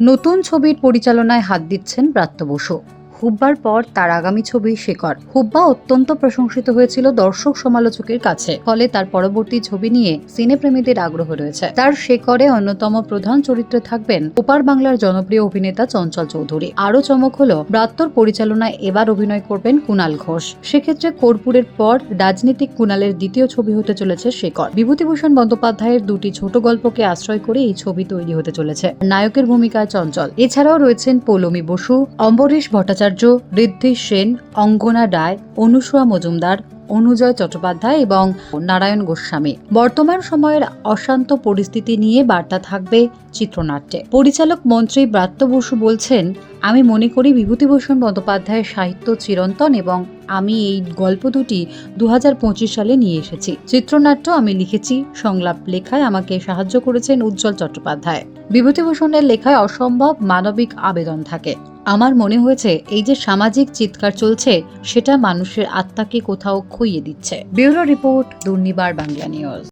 নতুন ছবির পরিচালনায় হাত দিচ্ছেন ব্রাত্য বসু। হুব্বার পর তার আগামী ছবি শেকর হুব্বা অত্যন্ত প্রশংসিত হয়েছিল দর্শক সমালোচকের কাছে, ফলে তার পরবর্তী ছবি নিয়ে সিনেপ্রেমীদের আগ্রহ রয়েছে। তার শেকরে অন্যতম প্রধান চরিত্রে থাকবেন ওপার বাংলার জনপ্রিয় অভিনেতা চঞ্চল চৌধুরী। আরও চমক হল ব্রাত্যর পরিচালনায় এবার অভিনয় করবেন কুনাল ঘোষ। সেক্ষেত্রে কর্পূরের পর রাজনীতিক কুনালের দ্বিতীয় ছবি হতে চলেছে শেকর বিভূতিভূষণ বন্দ্যোপাধ্যায়ের দুটি ছোট গল্পকে আশ্রয় করে এই ছবি তৈরি হতে চলেছে। নায়কের ভূমিকায় চঞ্চল। এছাড়াও রয়েছেন পৌলমী বসু, অম্বরীশ ভট্টাচার্য ঋদ্ধি সেন, অঙ্গনা ডায় অনুসুয়া মজুমদার, অনুজয় চট্টোপাধ্যায় এবং নারায়ণ গোস্বামী। বর্তমান সময়ের অশান্ত পরিস্থিতি নিয়ে বার্তা থাকবে চিত্রনাট্যে। পরিচালক মন্ত্রী ব্রাত্য বসু বলছেন, আমি মনে করি বিভূতিভূষণ বন্দ্যোপাধ্যায়ের সাহিত্য চিরন্তন এবং আমি এই গল্প দুটি দু হাজার পঁচিশ সালে নিয়ে এসেছি। চিত্রনাট্য আমি লিখেছি সংলাপ লেখায় আমাকে সাহায্য করেছেন উজ্জ্বল চট্টোপাধ্যায়। বিভূতিভূষণের লেখায় অসম্ভব মানবিক আবেদন থাকে। আমার মনে হয়েছে এই যে সামাজিক চিৎকার চলছে, সেটা মানুষের আত্মাকে কোথাও খুইয়ে দিচ্ছে। Bureau report, Durnibar Bangla news.